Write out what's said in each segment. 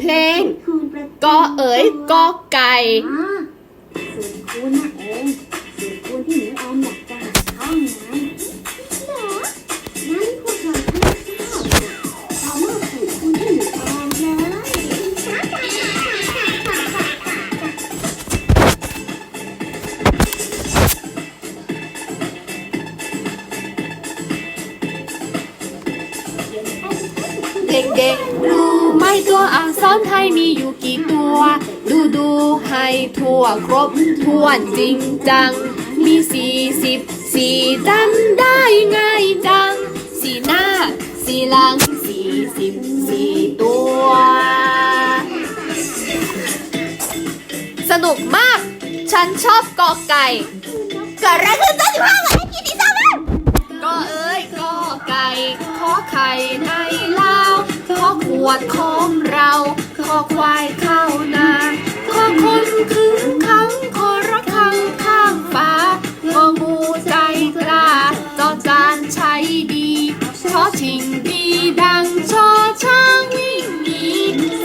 เพลงคูณประจำกอเอ๋ยกอไก่อ่าสูตรคูณน่ะเองสูตรคูณที่หนูออมอยากจะหัดท่องไงเหรองั้นพวกเราทุกชอบเรามอบสูตรคูณที่หนูออมเลยเด็กๆรู้ ไหมตัวอักษรไทยมีอยู่กี่ตัว ดูดูๆให้ทั่วครบถ้วนจริงจัง มีสี่สิบสี่จำได้ง่ายจัง สีหน้า สีหลังสี่สิบสี่ตัว สนุกมาก ฉันชอบกอไก่เกิดอะไรขึ้นจ้าสิบห้าวันนี้กี่ดีจ้าแม่ก็เอ้ยก็ไก่ขอไข่ในเล้าวขอข วดของเราขอควายเข้านาขอคนคึงขังขอระคังข้างฟ้าของูใจกล้าจอจานใช้ดีชอชิงดีดังชอช้างวิ่งหนี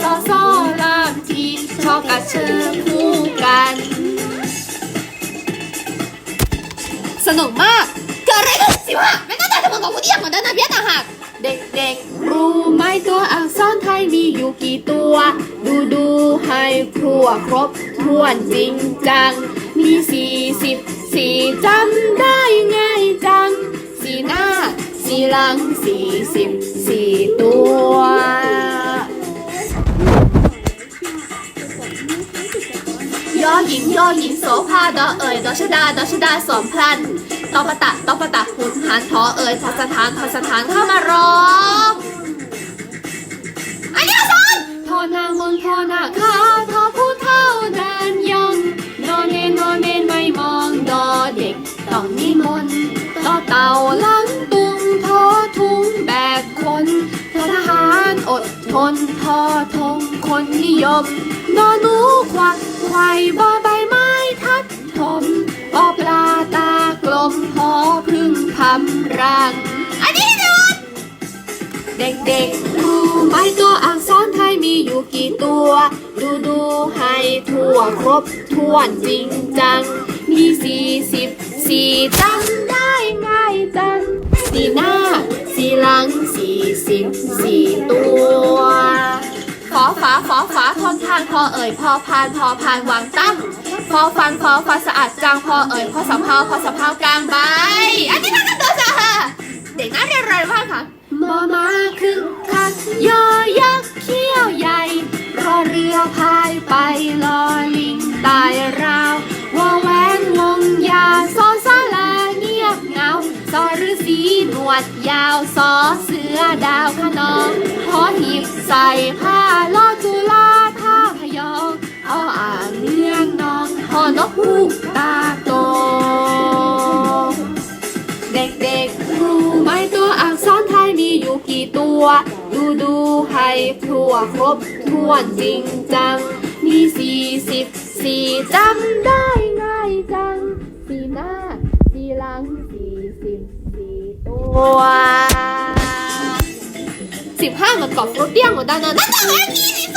ซอซอลามทีชอกระเชือคู่กัน สนุกมากเกิดอะไรขึ้นสิวะไม่น่าจะทำกับผู้เดียเหมือนเดิมนะเพี้ยต่างหาก เด็กๆ รู้ไหมตัวอักษรไทยมีอยู่กี่ตัว ดูดูๆให้ครัวครบถ้วนจริงจัง มีสี่สิบสี่จำได้ง่ายจัง สีหน้า สีหลังสี่สิบสี่ตัว หญิงยอหญิงโสภาดอเอ๋ยดอชดาดอชดาสวมพลันตอปะตะตอปะตะหุนหันทอเอ๋ยทอสถานทอสถานเข้ามาร้องอันนี้สอนทอนางมนทอนาคาทอผู้เท่าเดินยองนอนเนนนอนเนนไม่มองดอเด็กต้องนิมนต์ต่อเต่าลัง อดทนทอทงคนนิยม นอหนูควักไข่บอใบไม้ทัดถมปอปลาตากลมพอพึ่งทำรัง อันนี้ดูเด็กๆรู้ไหมตัวอักษรไทยมีอยู่กี่ตัว ดูดูให้ทั่วครบถ้วนจริงจัง มีสี่สิบสี่จำได้ง่ ฟอฟ้าฟอฟ้าทนทานพอเอ่ยพอพานพอพานวางตั้งพอฟันพอฟ้าสะอาดจางพอเอ่ยพอสำเพาพอสำเพากลางใบอันนี้น่าจะตัวจ้ะเด็กน่าเรียนอะไรบ้างคะมอมาคึกคักยอยักษ์เขี้ยวใหญ่รอเรือพายไปลอลิงตายราววอแหวนวงยาวซอสาลาเงียบเงาซอฤาษีหนวดยาวซอเสือดาวขนองพอหีบใส่ผ้า ว ดูดูให้ทั่วครบทั้วจริงจัง มีสี่สิบสี่จำได้ง่ายจัง สี่หน้า สี่หลังสี่สิบสี่ตัวสิบห้ามันกอบรถเตี้ยงหมดแล้วนะนั่นแต่ละสี่สิบ